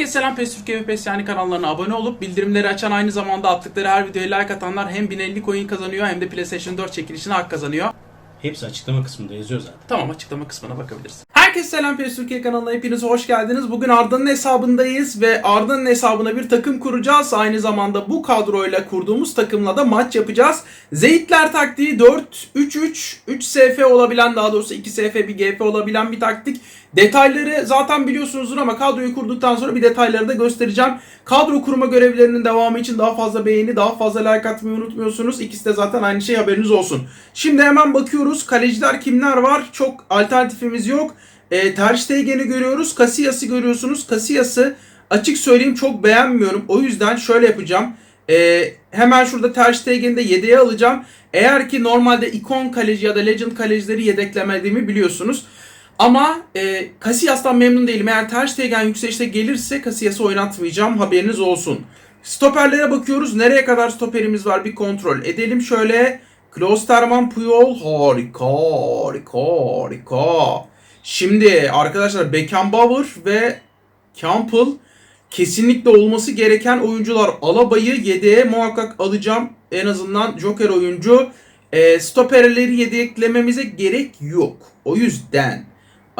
Herkese selam ve PES yani kanallarına abone olup bildirimleri açan aynı zamanda attıkları her videoya like atanlar hem 1050 coin kazanıyor hem de PlayStation 4 çekilişine hak kazanıyor. Hepsi açıklama kısmında yazıyor zaten. Tamam açıklama kısmına bakabilirsin. Herkese selam PES Türkiye kanalına hepiniz hoş geldiniz. Bugün Arda'nın hesabındayız ve Arda'nın hesabına bir takım kuracağız. Aynı zamanda bu kadroyla kurduğumuz takımla da maç yapacağız. Zeytler taktiği 4-3-3, 3 SF olabilen daha doğrusu 2 SF bir GF olabilen bir taktik. Detayları zaten biliyorsunuzdur ama kadroyu kurduktan sonra bir detayları da göstereceğim. Kadro kurma görevlerinin devamı için daha fazla beğeni, daha fazla like atmayı unutmuyorsunuz. İkisi de zaten aynı şey haberiniz olsun. Şimdi hemen bakıyoruz. Kaleciler kimler var? Çok alternatifimiz yok. E, Ter Stegen'i görüyoruz. Casillas'ı görüyorsunuz. Casillas'ı açık söyleyeyim çok beğenmiyorum. O yüzden şöyle yapacağım. E, hemen şurada Ter Stegen'i de yedeğe alacağım. Eğer ki normalde ikon kaleci ya da legend kalecileri yedeklemediğimi biliyorsunuz. Ama e, Casillas'tan memnun değilim. Eğer Ter Stegen yükselişte gelirse Casillas'ı oynatmayacağım. Haberiniz olsun. Stoperlere bakıyoruz. Nereye kadar stoperimiz var bir kontrol edelim. Şöyle Klosterman, Puyol harika harika harika. Şimdi arkadaşlar Beckenbauer ve Campbell kesinlikle olması gereken oyuncular. Alaba'yı yedeğe muhakkak alacağım. En azından Joker oyuncu. E, stoperleri yedeklememize gerek yok. O yüzden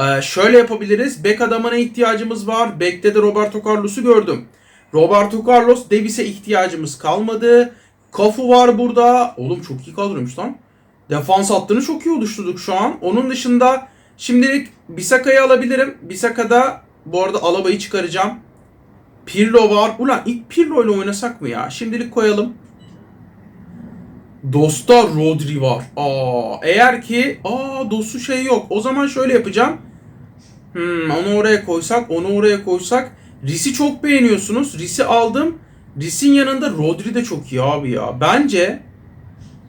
e, şöyle yapabiliriz. Bek adamına ihtiyacımız var. Bek'te de Roberto Carlos'u gördüm. Roberto Carlos, Davis'e ihtiyacımız kalmadı. Kafu var burada. Oğlum çok iyi kadroymuş lan. Defans hattını çok iyi oluşturduk şu an. Onun dışında şimdilik Bisaka'yı alabilirim. Bisaka'da bu arada Alaba'yı çıkaracağım. Pirlo var. Ulan ilk Pirlo ile oynasak mı ya? Şimdilik koyalım. Dosta Rodri var. Aa, eğer ki aa dostu şey yok. O zaman şöyle yapacağım. Hmm, onu oraya koysak, onu oraya koysak. Ris'i çok beğeniyorsunuz. Ris'i aldım. Ris'in yanında Rodri de çok iyi abi ya. Bence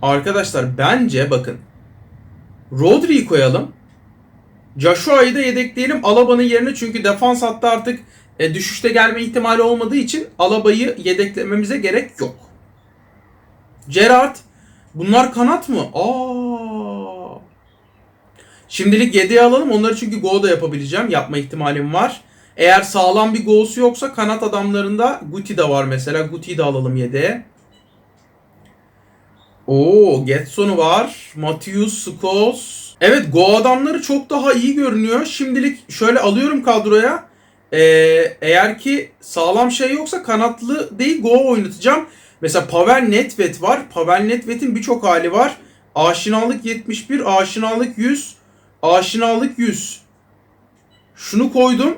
arkadaşlar bence bakın. Rodri'yi koyalım. Joshua'yı da yedekleyelim Alaba'nın yerine çünkü defans hattı artık e, düşüşte gelme ihtimali olmadığı için Alaba'yı yedeklememize gerek yok. Gerard bunlar kanat mı? Aa. Şimdilik 7'ye alalım. Onları çünkü go da yapabileceğim. Yapma ihtimalim var. Eğer sağlam bir go'su yoksa kanat adamlarında Guti de var mesela. Guti'yi de alalım 7'ye. Oo, Getson'u var. Matthews, Scholes. Evet, Go adamları çok daha iyi görünüyor. Şimdilik şöyle alıyorum kadroya. Ee, eğer ki sağlam şey yoksa kanatlı değil Go oynatacağım. Mesela Pavel Nedved var. Pavel Nedved'in birçok hali var. Aşinalık 71, aşinalık 100, aşinalık 100. Şunu koydum.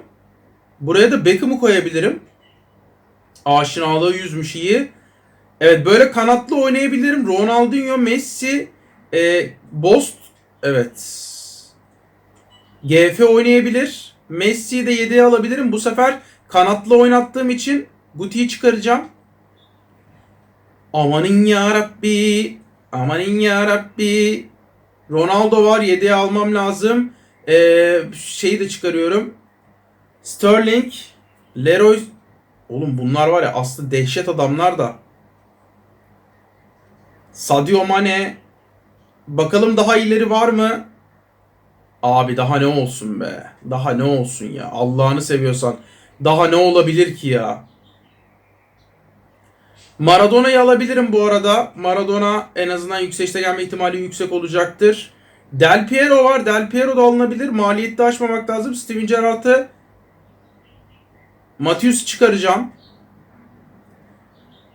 Buraya da Beckham'ı koyabilirim. Aşinalığı 100'müş iyi. Evet böyle kanatlı oynayabilirim. Ronaldinho, Messi, e, Bost, evet. GF oynayabilir. Messi'yi de 7'ye alabilirim. Bu sefer kanatlı oynattığım için Guti'yi çıkaracağım. Amanın ya Rabbi. Amanın ya Rabbi. Ronaldo var 7'ye almam lazım. Ee, şeyi de çıkarıyorum. Sterling, Leroy. Oğlum bunlar var ya aslında dehşet adamlar da. Sadio Mane. Bakalım daha ileri var mı? Abi daha ne olsun be. Daha ne olsun ya. Allah'ını seviyorsan. Daha ne olabilir ki ya? Maradona'yı alabilirim bu arada. Maradona en azından yükselişte gelme ihtimali yüksek olacaktır. Del Piero var. Del Piero da alınabilir. Maliyeti de aşmamak lazım. Steven Gerrard'ı Matius çıkaracağım.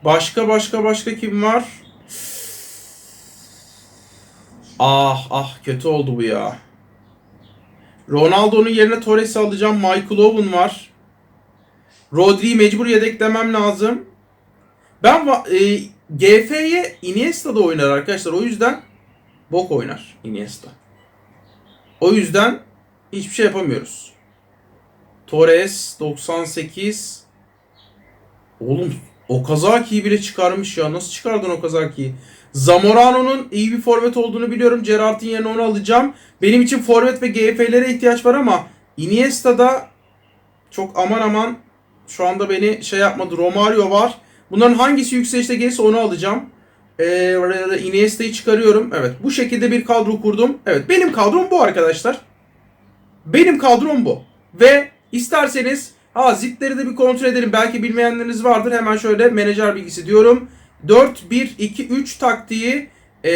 Başka başka başka kim var? Ah ah kötü oldu bu ya. Ronaldo'nun yerine Torres'i alacağım. Michael Owen var. Rodri'yi mecbur yedeklemem lazım. Ben e, GF'ye Iniesta da oynar arkadaşlar. O yüzden bok oynar Iniesta. O yüzden hiçbir şey yapamıyoruz. Torres 98. Oğlum Okazaki'yi bile çıkarmış ya. Nasıl çıkardın Okazaki'yi? Zamorano'nun iyi bir forvet olduğunu biliyorum. Gerrard'ın yerine onu alacağım. Benim için forvet ve GF'lere ihtiyaç var ama Iniesta'da çok aman aman şu anda beni şey yapmadı. Romario var. Bunların hangisi yükselişte gelirse onu alacağım. Ee, Iniesta'yı çıkarıyorum. Evet bu şekilde bir kadro kurdum. Evet benim kadrom bu arkadaşlar. Benim kadrom bu. Ve isterseniz Ha zipleri de bir kontrol edelim. Belki bilmeyenleriniz vardır. Hemen şöyle menajer bilgisi diyorum. 4-1-2-3 taktiği e,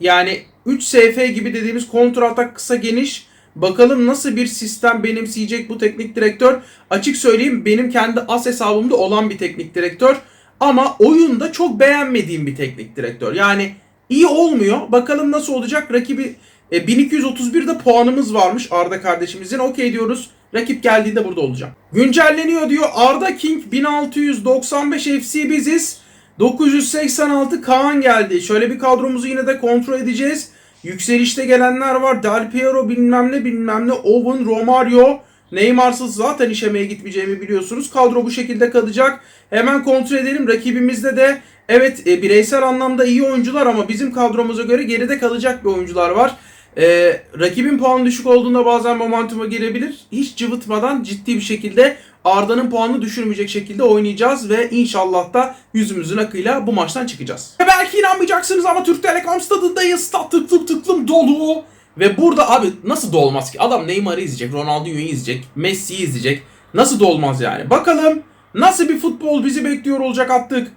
yani 3 SF gibi dediğimiz kontrol atak kısa geniş. Bakalım nasıl bir sistem benimseyecek bu teknik direktör. Açık söyleyeyim benim kendi as hesabımda olan bir teknik direktör. Ama oyunda çok beğenmediğim bir teknik direktör. Yani iyi olmuyor. Bakalım nasıl olacak. Rakibi e, 1231'de puanımız varmış Arda kardeşimizin. Okey diyoruz. Rakip geldiğinde burada olacağım. Güncelleniyor diyor. Arda King 1695 FC biziz. 986 Kaan geldi. Şöyle bir kadromuzu yine de kontrol edeceğiz. Yükselişte gelenler var. Del Piero bilmem ne bilmem ne. Owen, Romario. Neymar'sız zaten işemeye gitmeyeceğimi biliyorsunuz. Kadro bu şekilde kalacak. Hemen kontrol edelim. Rakibimizde de evet e, bireysel anlamda iyi oyuncular ama bizim kadromuza göre geride kalacak bir oyuncular var. E, rakibin puanı düşük olduğunda bazen momentuma girebilir. Hiç cıvıtmadan ciddi bir şekilde Arda'nın puanını düşürmeyecek şekilde oynayacağız ve inşallah da yüzümüzün akıyla bu maçtan çıkacağız. Ve belki inanmayacaksınız ama Türk Telekom stadındayız. Stat tık tık tıklım dolu. Ve burada abi nasıl dolmaz ki? Adam Neymar'ı izleyecek, Ronaldinho'yu izleyecek, Messi'yi izleyecek. Nasıl dolmaz yani? Bakalım nasıl bir futbol bizi bekliyor olacak attık.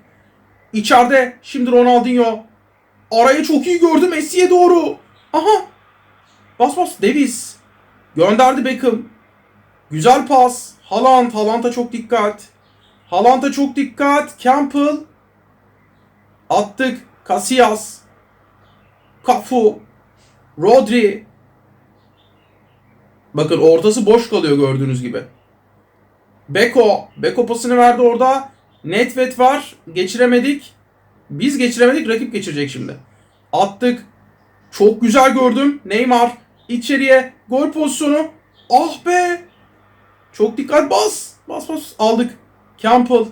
İçeride şimdi Ronaldinho. Arayı çok iyi gördü Messi'ye doğru. Aha. Bas bas Davis. Gönderdi Beckham. Güzel pas. Haaland. Haaland'a çok dikkat. Haaland'a çok dikkat. Campbell. Attık. Casillas. Cafu. Rodri. Bakın ortası boş kalıyor gördüğünüz gibi. Beko. Beko pasını verdi orada. Netvet var. Geçiremedik. Biz geçiremedik. Rakip geçirecek şimdi. Attık. Çok güzel gördüm. Neymar. içeriye. Gol pozisyonu. Ah be. Çok dikkat bas. Bas bas. Aldık. Campbell.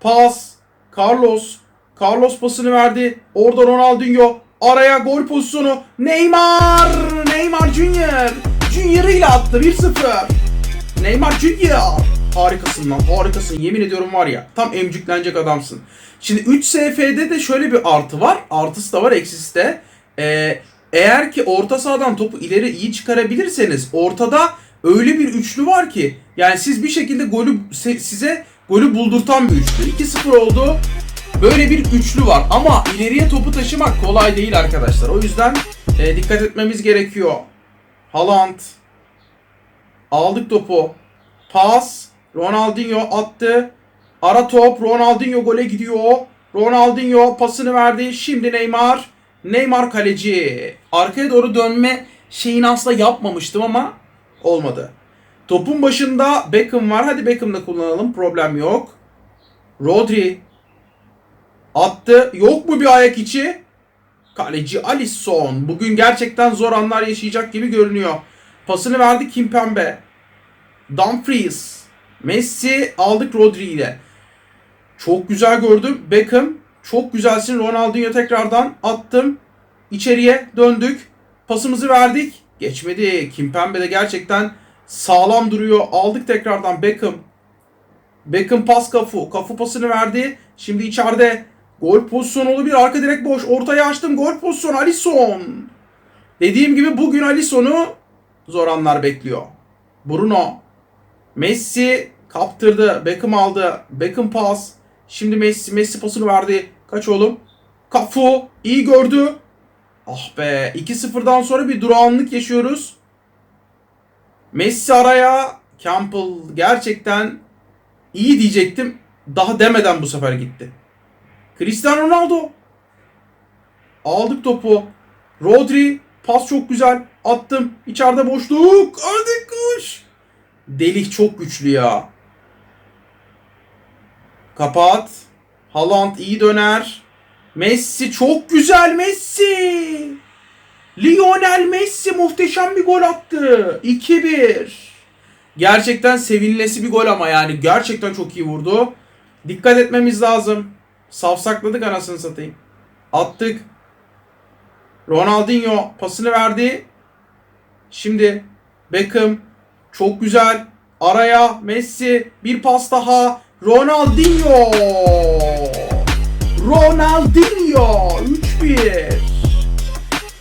Pas. Carlos. Carlos pasını verdi. Orada Ronaldinho. Araya gol pozisyonu. Neymar. Neymar Junior. Junior ile attı 1-0. Neymar Junior. Harikasın lan harikasın yemin ediyorum var ya tam emcüklenecek adamsın. Şimdi 3 SF'de de şöyle bir artı var. Artısı da var eksisi de. Ee, eğer ki orta sahadan topu ileri iyi çıkarabilirseniz ortada öyle bir üçlü var ki yani siz bir şekilde golü size golü buldurtan bir üçlü. 2-0 oldu. Böyle bir üçlü var ama ileriye topu taşımak kolay değil arkadaşlar. O yüzden e, dikkat etmemiz gerekiyor. Haaland aldık topu. Pas. Ronaldinho attı. Ara top. Ronaldinho gole gidiyor. Ronaldinho pasını verdi. Şimdi Neymar. Neymar kaleci. Arkaya doğru dönme şeyini asla yapmamıştım ama olmadı. Topun başında Beckham var. Hadi Beckham'da kullanalım. Problem yok. Rodri. Attı. Yok mu bir ayak içi? Kaleci Alisson. Bugün gerçekten zor anlar yaşayacak gibi görünüyor. Pasını verdi Kimpembe. Dumfries. Messi aldık Rodri ile. Çok güzel gördüm. Beckham. Çok güzelsin. Ronaldinho tekrardan attım. İçeriye döndük. Pasımızı verdik. Geçmedi. Kimpembe de gerçekten sağlam duruyor. Aldık tekrardan Beckham. Beckham pas kafu. Kafu pasını verdi. Şimdi içeride gol pozisyonu olabilir. Arka direk boş. Ortaya açtım. Gol pozisyonu Alisson. Dediğim gibi bugün Alisson'u zor anlar bekliyor. Bruno. Messi kaptırdı. Beckham aldı. Beckham pas. Şimdi Messi. Messi pasını verdi. Kaç oğlum? Kafu. iyi gördü. Ah be. 2-0'dan sonra bir durağanlık yaşıyoruz. Messi araya. Campbell gerçekten iyi diyecektim. Daha demeden bu sefer gitti. Cristiano Ronaldo. Aldık topu. Rodri. Pas çok güzel. Attım. İçeride boşluk. Öldük kuş. Delik çok güçlü ya. Kapat. Haaland iyi döner. Messi çok güzel Messi. Lionel Messi muhteşem bir gol attı. 2-1. Gerçekten sevinilesi bir gol ama yani gerçekten çok iyi vurdu. Dikkat etmemiz lazım. Safsakladık anasını satayım. Attık. Ronaldinho pasını verdi. Şimdi Beckham çok güzel. Araya Messi bir pas daha. Ronaldinho. Ronaldinho 3-1.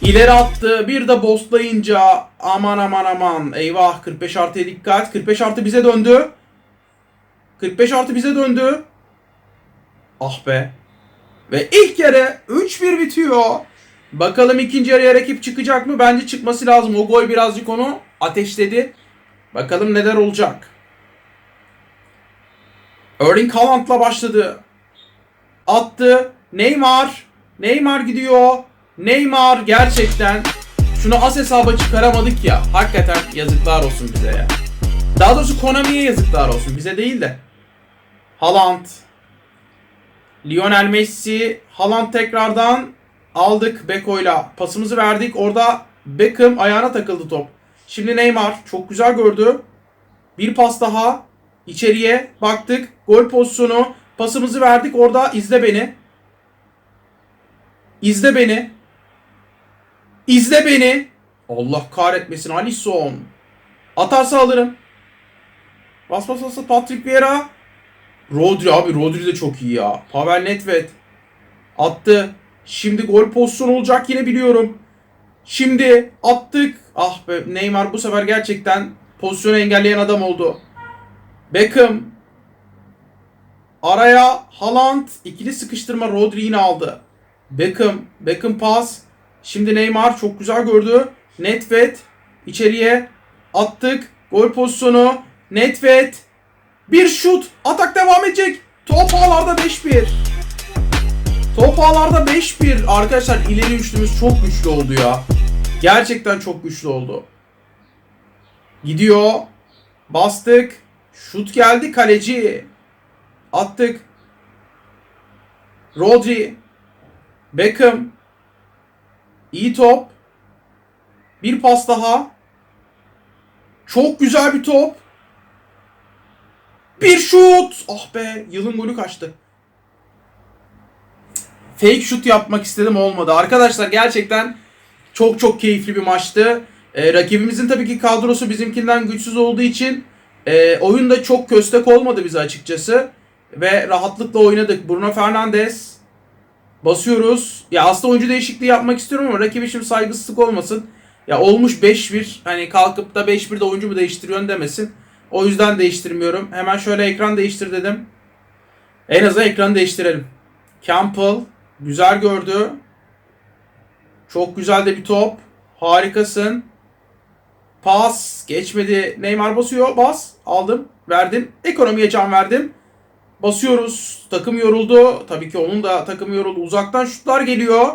İleri attı. Bir de bostlayınca aman aman aman. Eyvah 45 artıya dikkat. 45 artı bize döndü. 45 artı bize döndü. Ah be. Ve ilk yarı 3-1 bitiyor. Bakalım ikinci yarıya rakip çıkacak mı? Bence çıkması lazım. O gol birazcık onu ateşledi. Bakalım neler olacak. Erling Haaland'la başladı. Attı. Neymar. Neymar gidiyor. Neymar gerçekten şunu as hesaba çıkaramadık ya. Hakikaten yazıklar olsun bize ya. Daha doğrusu Konami'ye yazıklar olsun. Bize değil de. Haaland. Lionel Messi. Haaland tekrardan aldık Beko'yla. Pasımızı verdik. Orada Beckham ayağına takıldı top. Şimdi Neymar çok güzel gördü. Bir pas daha. İçeriye baktık. Gol pozisyonu. Pasımızı verdik. Orada izle beni. İzle beni. İzle beni. Allah kahretmesin Alisson. Atarsa alırım. Bas bas bas Patrick Vieira. Rodri abi Rodri de çok iyi ya. Pavel Nedved. Attı. Şimdi gol pozisyonu olacak yine biliyorum. Şimdi attık. Ah be Neymar bu sefer gerçekten pozisyonu engelleyen adam oldu. Beckham. Araya Haaland ikili sıkıştırma Rodri yine aldı. Beckham. Beckham pas. Şimdi Neymar çok güzel gördü. Nedved içeriye attık. Gol pozisyonu. Nedved. Bir şut. Atak devam edecek. Top ağlarda 5-1. Top ağlarda 5-1. Arkadaşlar ileri üçlümüz çok güçlü oldu ya. Gerçekten çok güçlü oldu. Gidiyor. Bastık. Şut geldi kaleci. Attık. Rodri. Beckham. İyi top. Bir pas daha. Çok güzel bir top. Bir şut. Ah be yılın golü kaçtı. Fake şut yapmak istedim olmadı. Arkadaşlar gerçekten çok çok keyifli bir maçtı. Ee, rakibimizin tabii ki kadrosu bizimkinden güçsüz olduğu için e, oyun da çok köstek olmadı bize açıkçası. Ve rahatlıkla oynadık. Bruno Fernandes basıyoruz. Ya aslında oyuncu değişikliği yapmak istiyorum ama rakibi şimdi saygısızlık olmasın. Ya olmuş 5-1. Hani kalkıp da 5-1'de oyuncu mu değiştiriyorsun demesin. O yüzden değiştirmiyorum. Hemen şöyle ekran değiştir dedim. En azından ekranı değiştirelim. Campbell güzel gördü. Çok güzel de bir top. Harikasın. Pas geçmedi. Neymar basıyor. Bas. Aldım. Verdim. Ekonomiye can verdim. Basıyoruz. Takım yoruldu. Tabii ki onun da takımı yoruldu. Uzaktan şutlar geliyor.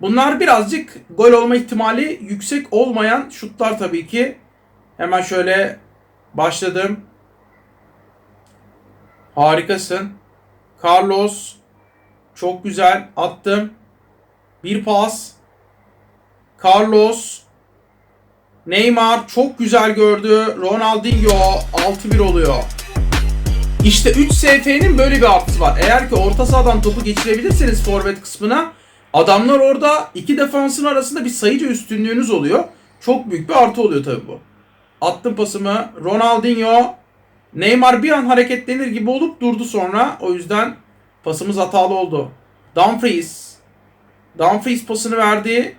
Bunlar birazcık gol olma ihtimali yüksek olmayan şutlar tabii ki. Hemen şöyle başladım. Harikasın. Carlos çok güzel attım. Bir pas. Carlos Neymar çok güzel gördü. Ronaldinho 6-1 oluyor. İşte 3 SF'nin böyle bir artısı var. Eğer ki orta sahadan topu geçirebilirseniz forvet kısmına adamlar orada iki defansın arasında bir sayıcı üstünlüğünüz oluyor. Çok büyük bir artı oluyor tabii bu. Attım pasımı. Ronaldinho Neymar bir an hareketlenir gibi olup durdu sonra. O yüzden pasımız hatalı oldu. Dumfries Dumfries pasını verdi.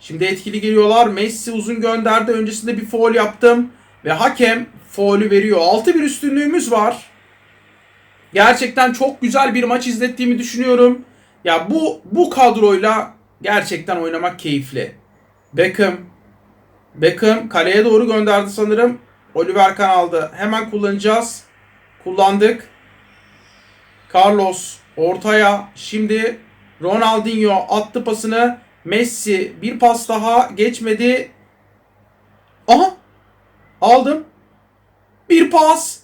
Şimdi etkili geliyorlar. Messi uzun gönderdi. Öncesinde bir foul yaptım. Ve hakem faulü veriyor. 6-1 üstünlüğümüz var. Gerçekten çok güzel bir maç izlettiğimi düşünüyorum. Ya bu bu kadroyla gerçekten oynamak keyifli. Beckham Beckham kaleye doğru gönderdi sanırım. Oliver Kahn aldı. Hemen kullanacağız. Kullandık. Carlos ortaya. Şimdi Ronaldinho attı pasını. Messi bir pas daha geçmedi. Aha! Aldım. Bir pas.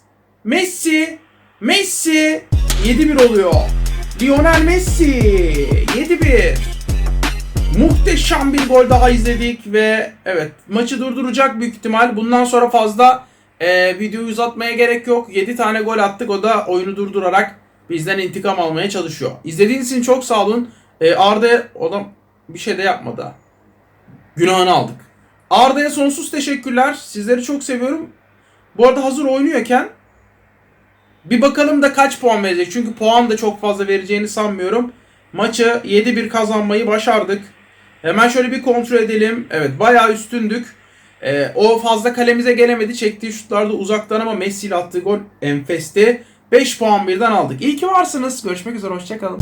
Messi. Messi. 7-1 oluyor. Lionel Messi. 7-1. Muhteşem bir gol daha izledik ve evet maçı durduracak büyük ihtimal. Bundan sonra fazla e, videoyu uzatmaya gerek yok. 7 tane gol attık o da oyunu durdurarak bizden intikam almaya çalışıyor. İzlediğiniz için çok sağ olun. E, Arda o da bir şey de yapmadı. Günahını aldık. Arda'ya sonsuz teşekkürler. Sizleri çok seviyorum. Bu arada hazır oynuyorken bir bakalım da kaç puan verecek. Çünkü puan da çok fazla vereceğini sanmıyorum. Maçı 7-1 kazanmayı başardık. Hemen şöyle bir kontrol edelim. Evet bayağı üstündük. Ee, o fazla kalemize gelemedi. Çektiği şutlarda uzaktan ama Messi ile attığı gol enfesti. 5 puan birden aldık. İyi ki varsınız. Görüşmek üzere. Hoşçakalın.